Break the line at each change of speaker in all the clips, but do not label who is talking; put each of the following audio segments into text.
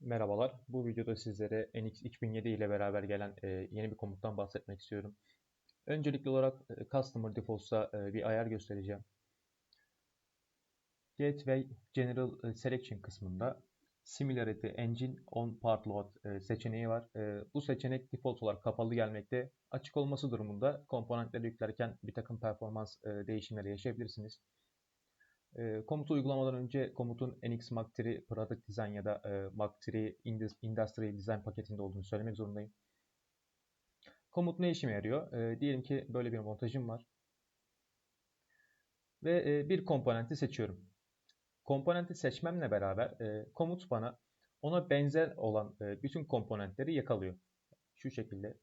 Merhabalar. Bu videoda sizlere NX 2007 ile beraber gelen e, yeni bir komuttan bahsetmek istiyorum. Öncelikli olarak e, Customer Defaults'a e, bir ayar göstereceğim. Gateway General Selection kısmında Similarity Engine on Part Load seçeneği var. Bu seçenek default olarak kapalı gelmekte. Açık olması durumunda komponentleri yüklerken bir takım performans e, değişimleri yaşayabilirsiniz. E, komutu uygulamadan önce komutun NX Mark III Product Design ya da e, Mark III Industry Design paketinde olduğunu söylemek zorundayım. Komut ne işime yarıyor? E, diyelim ki böyle bir montajım var. Ve e, bir komponenti seçiyorum. Komponenti seçmemle beraber e, komut bana ona benzer olan e, bütün komponentleri yakalıyor. Şu şekilde.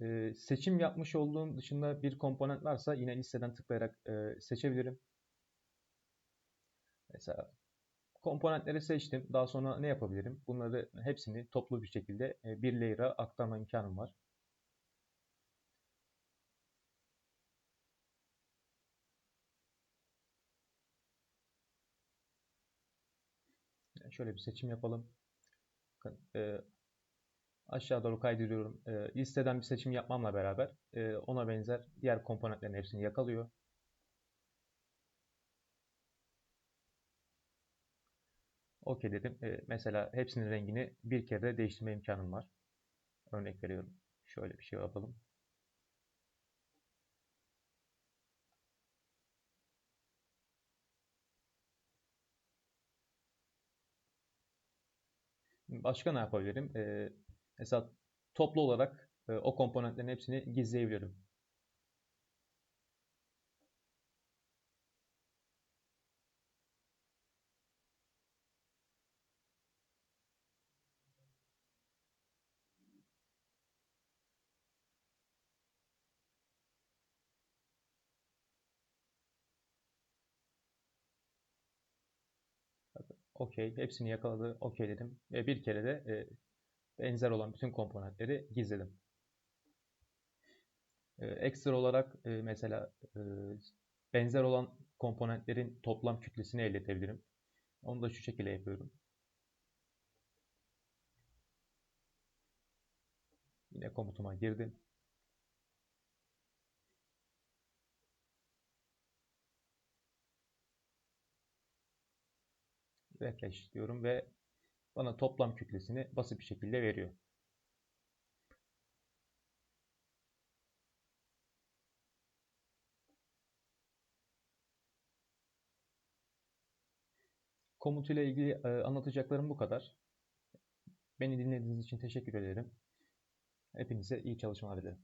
E, seçim yapmış olduğum dışında bir komponent varsa yine listeden tıklayarak e, seçebilirim. Mesela komponentleri seçtim. Daha sonra ne yapabilirim? Bunları hepsini toplu bir şekilde e, bir layer'a aktarma imkanım var. Şöyle bir seçim yapalım. E, aşağı doğru kaydırıyorum. E, listeden bir seçim yapmamla beraber e, ona benzer diğer komponentlerin hepsini yakalıyor. OK dedim. E, mesela hepsinin rengini bir kere değiştirme imkanım var. Örnek veriyorum. Şöyle bir şey yapalım. Başka ne yapabilirim? E, mesela toplu olarak e, o komponentlerin hepsini gizleyebilirim. Okey. Hepsini yakaladı. Okey dedim. Ve bir kere de e, benzer olan bütün komponentleri gizledim. E, ekstra olarak e, mesela e, benzer olan komponentlerin toplam kütlesini elde edebilirim. Onu da şu şekilde yapıyorum. Yine komutuma girdim. Refresh diyorum ve bana toplam kütlesini basit bir şekilde veriyor. Komut ile ilgili e, anlatacaklarım bu kadar. Beni dinlediğiniz için teşekkür ederim. Hepinize iyi çalışmalar dilerim.